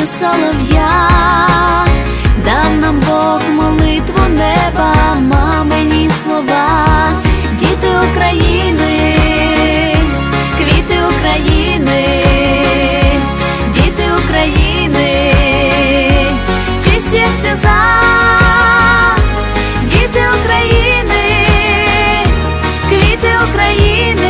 пісню солов'я, дав нам Бог молитву неба, мамині слова, діти України, квіти України, діти України, чисті як діти України, квіти України.